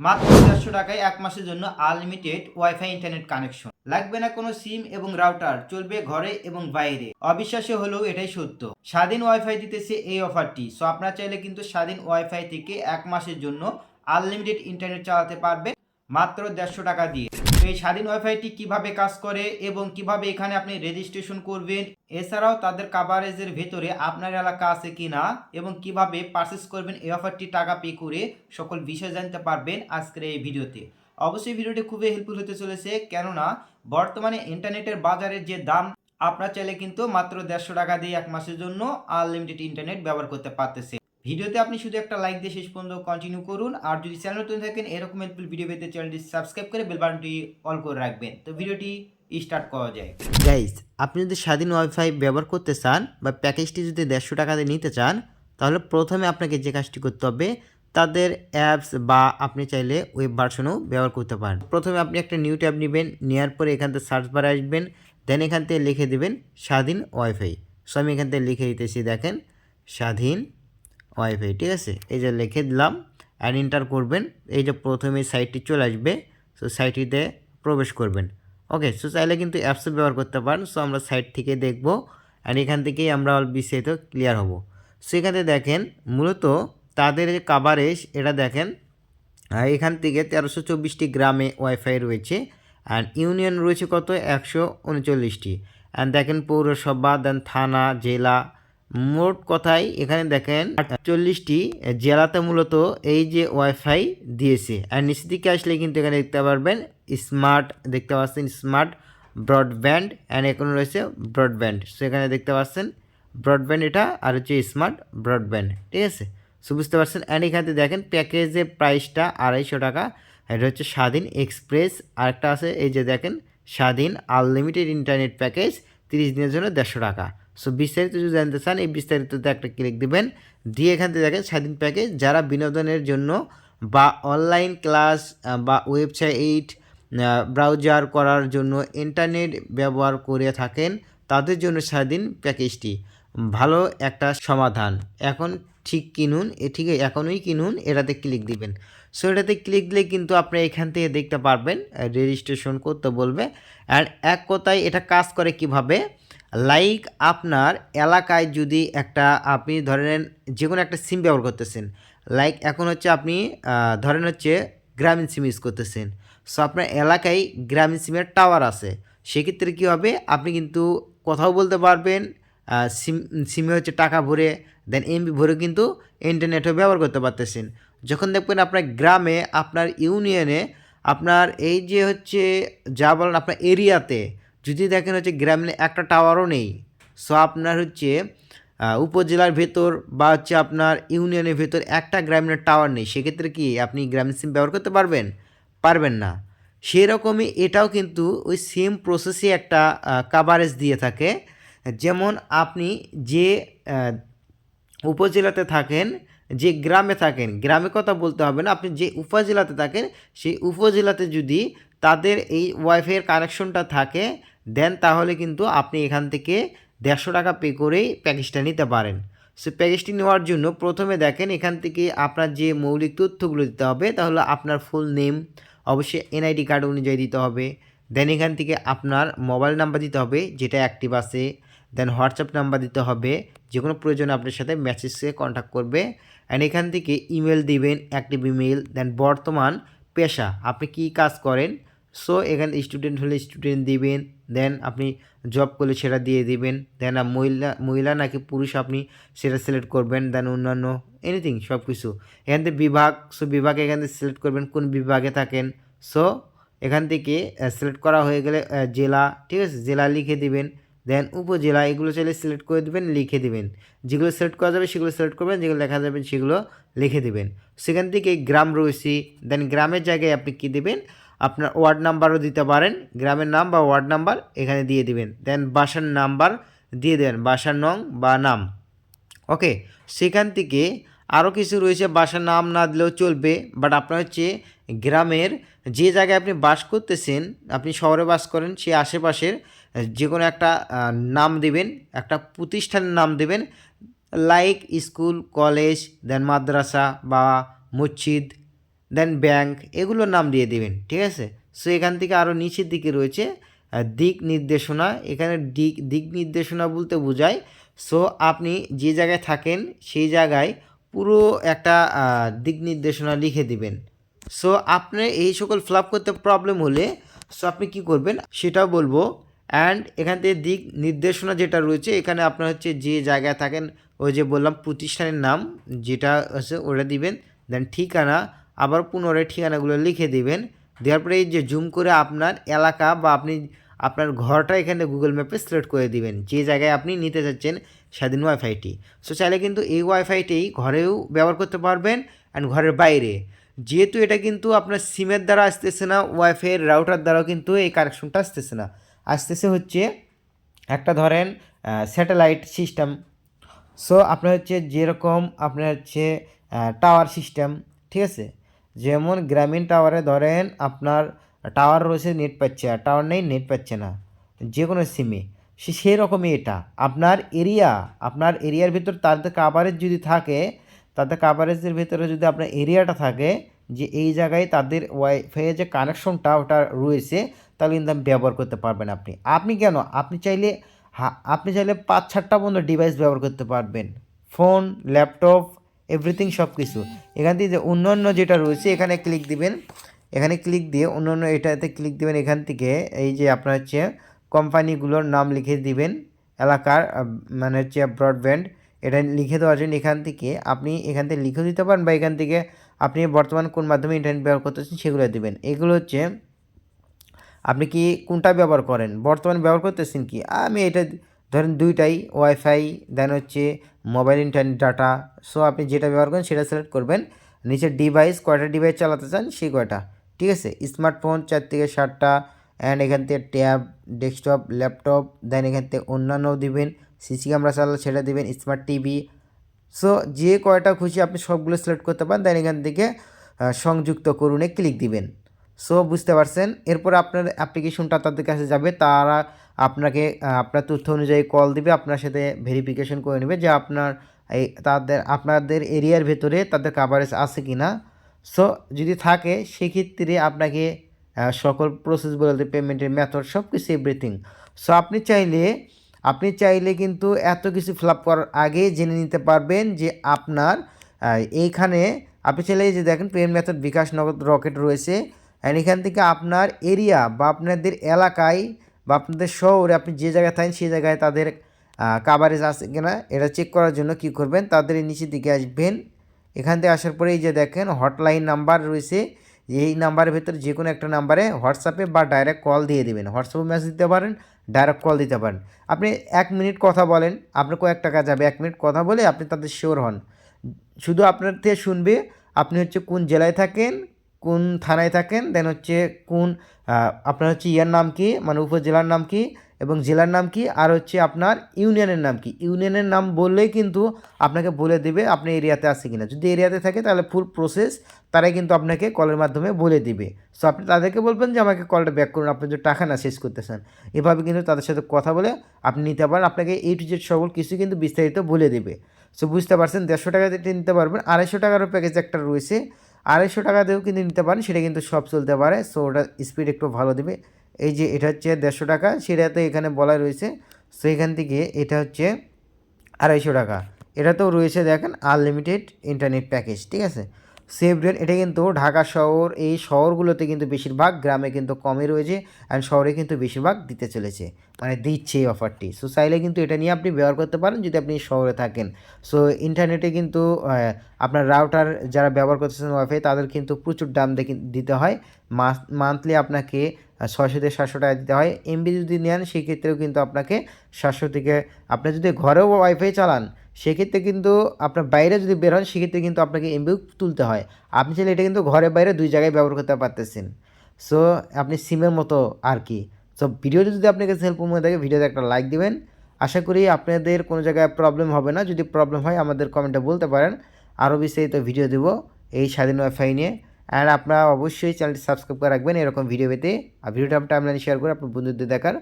মাত্র চারশো টাকায় এক মাসের জন্য আনলিমিটেড ওয়াইফাই ইন্টারনেট কানেকশন। লাগবে না কোনো সিম এবং রাউটার, চলবে ঘরে এবং বাইরে। অবিশ্বাস্য হলেও এটাই সত্য। স্বাধীন ওয়াইফাই দিতেছে এই অফারটি। সো আপনারা চাইলে কিন্তু স্বাধীন ওয়াইফাই থেকে এক মাসের জন্য আনলিমিটেড ইন্টারনেট চালাতে পারবেন। মাত্র দেড়শো টাকা দিয়ে। তো এই স্বাধীন ওয়াইফাইটি কীভাবে কাজ করে এবং কীভাবে এখানে আপনি রেজিস্ট্রেশন করবেন, এছাড়াও তাদের কাভারেজের ভেতরে আপনার এলাকা আছে কিনা এবং কীভাবে পারচেস করবেন এই অফারটি টাকা পে করে সকল বিষয় জানতে পারবেন আজকের এই ভিডিওতে। অবশ্যই ভিডিওটি খুবই হেল্পফুল হতে চলেছে, কেননা বর্তমানে ইন্টারনেটের বাজারের যে দাম, আপনার চাইলে কিন্তু মাত্র দেড়শো টাকা দিয়ে এক মাসের জন্য আনলিমিটেড ইন্টারনেট ব্যবহার করতে পারতেছে ভিডিওতে আপনি শুধু একটা লাইক দিয়ে শেষ পর্যন্ত কন্টিনিউ করুন। আর যদি চ্যানেল নতুন থাকেন, এরকম হেল্পফুল ভিডিও পেতে চ্যানেলটি সাবস্ক্রাইব করে বেল বাটনটি অল করে রাখবেন। তো ভিডিওটি স্টার্ট করা যায় গাইজ আপনি যদি স্বাধীন ওয়াইফাই ব্যবহার করতে চান বা প্যাকেজটি যদি দেড়শো টাকা দিয়ে নিতে চান, তাহলে প্রথমে আপনাকে যে কাজটি করতে হবে, তাদের অ্যাপস বা আপনি চাইলে ওয়েব ভার্সনও ব্যবহার করতে পারেন। প্রথমে আপনি একটা নিউ ট্যাব নেবেন নেওয়ার পরে এখান থেকে সার্চ বারে আসবেন দেন এখান থেকে লিখে দেবেন স্বাধীন ওয়াইফাই সো আমি এখান থেকে লিখে দিতেছি, দেখেন, স্বাধীন ওয়াইফাই ঠিক আছে? এই যে লিখে দিলাম অ্যাড এন্টার করবেন, এই যে প্রথমে সাইটটি চলে আসবে সো সাইটটিতে প্রবেশ করবেন। ওকে সো চাইলে কিন্তু অ্যাপসও ব্যবহার করতে পারেন সো আমরা সাইট থেকে দেখব অ্যান্ড এখান থেকেই আমরা বিস্তারিত ক্লিয়ার হব। সো এখানে দেখেন, মূলত তাদের যে কাভারেজ এটা দেখেন এখান থেকে তেরোশো চব্বিশটি গ্রামে ওয়াইফাই রয়েছে অ্যান্ড ইউনিয়ন রয়েছে কত? একশো উনচল্লিশটি। অ্যান্ড দেখেন পৌরসভা দেন থানা, জেলা মোট কথায় এখানে দেখেন চল্লিশটি জেলাতে মূলত এই যে ওয়াইফাই দিয়েছে। আর নিচের দিকে আসলে কিন্তু এখানে দেখতে পারবেন, স্মার্ট দেখতে পাচ্ছেন, স্মার্ট ব্রডব্যান্ড অ্যান্ড এখানে রয়েছে ব্রডব্যান্ড। সো এখানে দেখতে পাচ্ছেন, ব্রডব্যান্ড এটা, আর হচ্ছে স্মার্ট ব্রডব্যান্ড, ঠিক আছে? সো বুঝতে পারছেন অ্যান্ড এখানে দেখেন প্যাকেজের প্রাইসটা আড়াইশো টাকা এটা হচ্ছে স্বাধীন এক্সপ্রেস। আরেকটা আছে, এই যে দেখেন, স্বাধীন আনলিমিটেড ইন্টারনেট প্যাকেজ, তিরিশ দিনের জন্য দেড়শো টাকা। সো বিস্তারিত যদি জানতে চান, এই বিস্তারিততে একটা ক্লিক দেবেন। দিয়ে এখান থেকে দেখেন স্বাধীন প্যাকেজ যারা বিনোদনের জন্য বা অনলাইন ক্লাস বা ওয়েবসাইট ব্রাউজার করার জন্য ইন্টারনেট ব্যবহার করে থাকেন, তাদের জন্য স্বাধীন প্যাকেজটি ভালো একটা সমাধান। এখন ঠিক কিনুন, এ ঠিক এখনই কিনুন, এটাতে ক্লিক দিবেন। সো এটাতে ক্লিক দিলে কিন্তু আপনি এখান থেকে দেখতে পারবেন রেজিস্ট্রেশন করতে বলবে। আর এক কথায় এটা কাজ করে কীভাবে? লাইক আপনার এলাকায় যদি একটা আপনি ধরেন যে কোনো একটা সিম ব্যবহার করতেছেন। লাইক এখন হচ্ছে আপনি ধরেন হচ্ছে গ্রামীণ সিম ইউজ করতেছেন। সো আপনার এলাকায় গ্রামীণ সিমের টাওয়ার আছে। সেক্ষেত্রে কী হবে? আপনি কিন্তু কথাও বলতে পারবেন সিম সিমে হচ্ছে টাকা ভরে দেন এমবি ভরে কিন্তু ইন্টারনেটও ব্যবহার করতে পারতেছেন। যখন দেখবেন আপনার গ্রামে, আপনার ইউনিয়নে আপনার এই যে হচ্ছে, যা বলেন আপনার এরিয়াতে যদি দেখেন হচ্ছে গ্রামীণ একটা টাওয়ারও নেই সো আপনার হচ্ছে উপজেলার ভেতর বা হচ্ছে আপনার ইউনিয়নের ভেতর একটা গ্রামীণের টাওয়ার নেই, সেক্ষেত্রে কি আপনি গ্রামীণ সিম ব্যবহার করতে পারবেন? পারবেন না। সেরকমই এটাও কিন্তু ওই সেম প্রসেসে একটা কাভারেজ দিয়ে থাকে। যেমন আপনি যে উপজেলাতে থাকেন, যে গ্রামে থাকেন গ্রামে কথা বলতে হবে না, আপনি যে উপজেলাতে থাকেন, সেই উপজেলাতে যদি তাদের এই ওয়াইফাইয়ের কানেকশনটা থাকে দেন তাহলে কিন্তু আপনি এখান থেকে দেড়শো টাকা পে করেই প্যাকেজটা নিতে পারেন। সো প্যাকেজটি নেওয়ার জন্য প্রথমে দেখেন এখান থেকে আপনার যে মৌলিক তথ্যগুলো দিতে হবে, তাহলে আপনার ফুল নেম অবশ্যই এনআইডি কার্ড অনুযায়ী দিতে হবে। দেন এখান থেকে আপনার মোবাইল নাম্বার দিতে হবে, যেটা অ্যাক্টিভ আছে। দেন হোয়াটসঅ্যাপ নাম্বার দিতে হবে, যে কোনো প্রয়োজনে আপনার সাথে মেসেজে কন্ট্যাক্ট করবে। অ্যান্ড এখান থেকে ইমেল দিবেন অ্যাক্টিভ ইমেল দেন বর্তমান পেশা, আপনি কি কাজ করেন? সো এখানে স্টুডেন্ট হলে স্টুডেন্ট দিবেন দেন আপনি জব করলে সেটা দিয়ে দিবেন। দেন মহিলা মহিলা নাকি পুরুষ আপনি সেটা সিলেক্ট করবেন। দেন অন্যান্য এনিথিং সব কিছু এখান থেকে বিভাগ সো বিভাগে এখান থেকে সিলেক্ট করবেন কোন বিভাগে থাকেন। সো এখান থেকে সিলেক্ট করা হয়ে গেলে জেলা, ঠিক আছে? জেলা লিখে দিবেন। দেন উপজেলা, এগুলো চাইলে সিলেক্ট করে দেবেন, লিখে দিবেন। যেগুলো সিলেক্ট করা যাবে, সেগুলো সিলেক্ট করবেন। যেগুলো লেখা যাবে, সেগুলো লিখে দিবেন। সেখান থেকে গ্রাম রয়েছে। দেন গ্রামের জায়গায় আপনি কী দিবেন? আপনার ওয়ার্ড নাম্বারও দিতে পারেন, গ্রামের নাম বা ওয়ার্ড নাম্বার এখানে দিয়ে দিবেন। দেন বাসার নাম্বার দিয়ে দেবেন বাসার নং বা নাম। ওকে, সেখান থেকে আরও কিছু রয়েছে, বাসার নাম না দিলেও চলবে, বাট আপনার হচ্ছে গ্রামের যে জায়গায় আপনি বাস করতেছেন, আপনি শহরে বাস করেন, সে আশেপাশের যে কোনো একটা নাম দেবেন, একটা প্রতিষ্ঠানের নাম দেবেন লাইক স্কুল কলেজ দেন মাদ্রাসা বা মসজিদ দেন ব্যাংক এগুলোর নাম দিয়ে দেবেন, ঠিক আছে? সো এখান থেকে আরও নিচের দিকে রয়েছে দিক নির্দেশনা। এখানে দিক দিক নির্দেশনা বলতে বোঝায় সো আপনি যে জায়গায় থাকেন, সেই জায়গায় পুরো একটা দিক নির্দেশনা লিখে দিবেন। সো আপনার এই সকল ফ্লাপ করতে প্রবলেম হলে সো আপনি কি করবেন? সেটাও বলব। অ্যান্ড এখান থেকে দিক নির্দেশনা যেটা রয়েছে, এখানে আপনার হচ্ছে যে জায়গায় থাকেন, ওই যে বললাম প্রতিষ্ঠানের নাম, যেটা আছে ওটা দিবেন। দেন ঠিকানা আবার পুনরায় ঠিকানাগুলো লিখে দিবেন। দেওয়ার পরে এই যে জুম করে আপনার এলাকা বা আপনি আপনার ঘরটা এখানে গুগল ম্যাপে সিলেক্ট করে দিবেন। যে জায়গায় আপনি নিতে চাচ্ছেন স্বাধীন ওয়াইফাইটি সো চাইলে কিন্তু এই ওয়াইফাইটি ঘরেও ব্যবহার করতে পারবেন অ্যান্ড ঘরের বাইরে। যেহেতু এটা কিন্তু আপনার সিমের দ্বারা আসতেছে না ওয়াইফাইয়ের রাউটার দ্বারাও কিন্তু এই কানেকশনটা আসতেছে না। আসতেছে হচ্ছে একটা ধরেন স্যাটেলাইট সিস্টেম সো আপনার হচ্ছে যেরকম আপনার হচ্ছে টাওয়ার সিস্টেম ঠিক আছে? যেমন গ্রামীণ টাওয়ারে ধরেন আপনার টাওয়ার রয়েছে, নেট পাচ্ছে আর টাওয়ার নেই, নেট পাচ্ছে না যে কোনো সিমে সে সেই রকমই এটা। আপনার এরিয়া আপনার এরিয়ার ভিতর তাদের কাভারেজ যদি থাকে, তাদের কাভারেজের ভিতরে যদি আপনার এরিয়াটা থাকে, যে এই জায়গায় তাদের ওয়াইফাইয়ের যে কানেকশনটা ওটা রয়েছে, তাহলে কিন্তু আপনি ব্যবহার করতে পারবেন আপনি। আপনি কেন? আপনি চাইলে আপনি চাইলে পাঁচ ছাড়টা বন্ধ ডিভাইস ব্যবহার করতে পারবেন। ফোন ল্যাপটপ এভরিথিং সব কিছু এখান থেকে যে অন্যান্য যেটা রয়েছে, এখানে ক্লিক দিবেন। এখানে ক্লিক দিয়ে অন্যান্য এটাতে ক্লিক দিবেন, এখান থেকে এই যে আপনার হচ্ছে কোম্পানিগুলোর নাম লিখে দিবেন, এলাকার মানে হচ্ছে ব্রডব্যান্ড এটা লিখে দেওয়ার জন্য এখান থেকে আপনি এখান থেকে লিখে দিতে পারেন বা এখান থেকে আপনি বর্তমান কোন মাধ্যমে ইন্টারনেট ব্যবহার করতেছেন সেগুলো দিবেন। এগুলো হচ্ছে আপনি কি কোনটা ব্যবহার করেন? বর্তমানে ব্যবহার করতেছেন কি? আমি এটা ধরেন দুইটাই ওয়াইফাই, দেন হচ্ছে মোবাইল ইন্টারনেট ডাটা, সো আপনি যেটা ব্যবহার করেন সেটা সিলেক্ট করবেন। নিচে ডিভাইস কয়টা ডিভাইস চালাতে চান সেই কয়টা, ঠিক আছে? স্মার্টফোন চার থেকে ষাটটা অ্যান্ড এখান থেকে ট্যাব ডেস্কটপ ল্যাপটপ দেন এখান থেকে অন্যান্য দিবেন। সিসি ক্যামেরা চালালে সেটা দিবেন স্মার্ট টিভি সো যে কয়টা খুশি আপনি সবগুলো সিলেক্ট করতে পারেন দেন এখান থেকে সংযুক্ত করুনে ক্লিক দিবেন। সো বুঝতে পারছেন? এরপর আপনার অ্যাপ্লিকেশনটা তাদের কাছে যাবে। তারা আপনাকে আপনার তথ্য অনুযায়ী কল দিবে, আপনার সাথে ভেরিফিকেশন করে নেবে যে আপনার এই তাদের, আপনাদের এরিয়ার ভেতরে তাদের কাভারেজ আছে কি না সো যদি থাকে, সেক্ষেত্রে আপনাকে সকল প্রসেস বলতে পেমেন্টের মেথড সব কিছু এভরিথিং সো আপনি চাইলে আপনি চাইলে কিন্তু এত কিছু ফিল আপ করার আগে জেনে নিতে পারবেন যে আপনার এইখানে, আপনি চাইলে যে দেখেন পেমেন্ট মেথড বিকাশ নগদ রকেট রয়েছে। অ্যান্ড এখান থেকে আপনার এরিয়া বা আপনাদের এলাকায় বা আপনাদের শহরে আপনি যে জায়গায় থাকেন সেই জায়গায় তাদের কাভারেজ আছে কিনা এটা চেক করার জন্য কি করবেন? তাদের নিচের দিকে আসবেন। এখান থেকে আসার পরে এই যে দেখেন হটলাইন নাম্বার রয়েছে। এই নাম্বারের ভেতরে যে কোনো একটা নাম্বারে হোয়াটসঅ্যাপে বা ডাইরেক্ট কল দিয়ে দেবেন। হোয়াটসঅ্যাপে মেসেজ দিতে পারেন ডাইরেক্ট কল দিতে পারেন। আপনি এক মিনিট কথা বলেন, আপনার কয়েক টাকা যাবে। এক মিনিট কথা বলে আপনি তাদের শিওর হন। শুধু আপনার থেকে শুনবে, আপনি হচ্ছে কোন জেলায় থাকেন কোন থানায় থাকেন দেন হচ্ছে কোন আপনার হচ্ছে ইয়ার নাম কি মানে উপজেলার নাম কি এবং জেলার নাম কি, আর হচ্ছে আপনার ইউনিয়নের নাম কি। ইউনিয়নের নাম বললেই কিন্তু আপনাকে বলে দেবে আপনি এরিয়াতে আছে কিনা। যদি এরিয়াতে থাকে তাহলে ফুল প্রসেস তারাই কিন্তু আপনাকে কলের মাধ্যমে বলে দিবে। সো আপনি তাদেরকে বলবেন যে আমাকে কলটা ব্যাক করুন, আপনি যে টাকা না শেষ করতেছেন। এভাবে কিন্তু তাদের সাথে কথা বলে আপনি নিতে পারেন, আপনাকে এই টু জেড সকল কিছু কিন্তু বিস্তারিত বলে দেবে। সো বুঝতে পারছেন, দেড়শো টাকা দিয়ে নিতে পারবেন, আড়াইশো টাকারও প্যাকেজ একটা রয়েছে। আড়াইশো টাকা দিয়েও কিন্তু নিতে পারেন, সেটা কিন্তু সব চলতে পারে। সো ওটা স্পিড একটু ভালো দেবে। এই যে এটা হচ্ছে দেড়শো টাকা, সেটা তো এখানে বলা রয়েছে। সো এখান থেকে এটা হচ্ছে আড়াইশো টাকা। এটা তো রয়েছে দেখেন আনলিমিটেড ইন্টারনেট প্যাকেজ ঠিক আছে? সেভ রেট এটা কিন্তু ঢাকা শহর, এই শহরগুলোতে কিন্তু বেশিরভাগ গ্রামে কিন্তু কমই রয়েছে অ্যান্ড শহরে কিন্তু বেশিরভাগ দিতে চলেছে মানে দিচ্ছে এই অফারটি সো চাইলে কিন্তু এটা নিয়ে আপনি ব্যবহার করতে পারেন যদি আপনি শহরে থাকেন। সো ইন্টারনেটে কিন্তু আপনার রাউটার যারা ব্যবহার করতেছেন ওয়াইফাই তাদের কিন্তু প্রচুর দাম দিতে হয়। মান্থলি আপনাকে ছয়শো থেকে সাতশো টাকা দিতে হয়। এমবি যদি নেন, সেক্ষেত্রেও কিন্তু আপনাকে সাতশো থেকে, আপনি যদি ঘরেও ওয়াইফাই চালান সেক্ষেত্রে কিন্তু আপনার বাইরে যদি বের হন, সেক্ষেত্রে কিন্তু আপনাকে এমবিও তুলতে হয়। আপনি চাইলে এটা কিন্তু ঘরে বাইরে দুই জায়গায় ব্যবহার করতে পারতেছেন। সো আপনি সিমের মতো আর কি। সো ভিডিওটি যদি আপনার কাছে হেল্পফুল মনে থাকে, ভিডিওতে একটা লাইক দিবেন। আশা করি আপনাদের কোনো জায়গায় প্রবলেম হবে না। যদি প্রবলেম হয়, আমাদের কমেন্টে বলতে পারেন। আরও বিস্তারিত ভিডিও দেবো এই স্বাধীন ওয়াইফাই নিয়ে। আর আপনারা অবশ্যই চ্যানেলটি সাবস্ক্রাইব করে রাখবেন এরকম ভিডিও পেতে। আর ভিডিওটা আপনার টাইমলাইনে শেয়ার করে আপনার বন্ধুদের দেখার